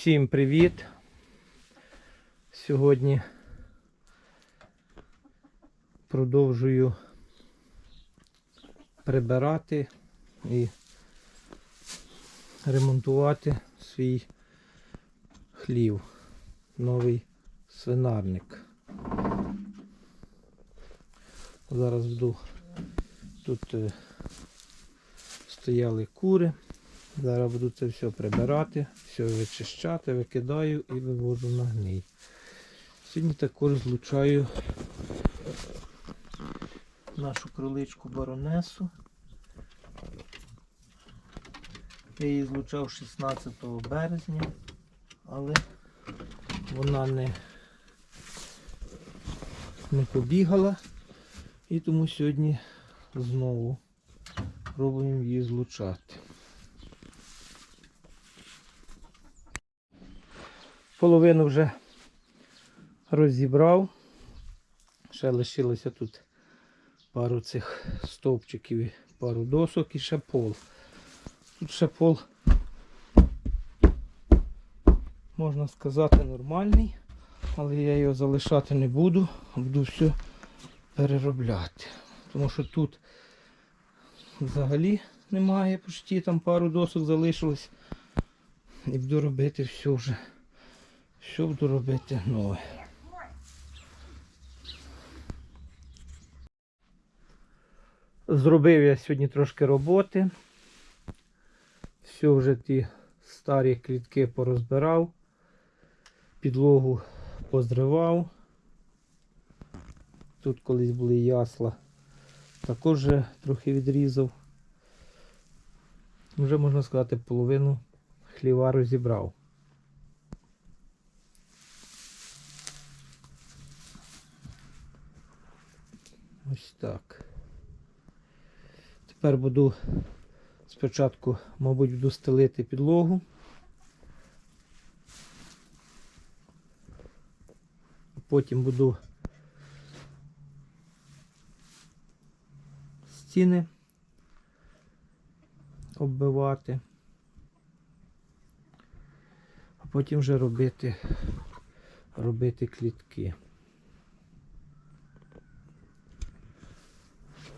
Всім привіт! Сьогодні продовжую прибирати і ремонтувати свій хлів, новий свинарник. Зараз буду тут е, стояли кури. Зараз буду це все прибирати, все вичищати, викидаю і вивожу на гній. Сьогодні також злучаю нашу кроличку баронесу. Я її злучав 16 березня, але вона не, не побігала і тому сьогодні знову пробуємо її злучати. Половину вже розібрав. Ще лишилося тут пару цих стовпчиків, і пару досок і ще пол. Тут ще пол, можна сказати, нормальний, але я його залишати не буду, буду все переробляти. Тому що тут взагалі немає почти, там пару досок залишилось. І буду робити все вже. Що буду робити нове. Зробив я сьогодні трошки роботи. Все вже ті старі клітки порозбирав, підлогу позривав. Тут колись були ясла, також трохи відрізав. Вже можна сказати, половину хліва розібрав. Ось так. Тепер буду спочатку, мабуть, буду стелити підлогу. Потім буду стіни оббивати, а потім вже робити, робити клітки.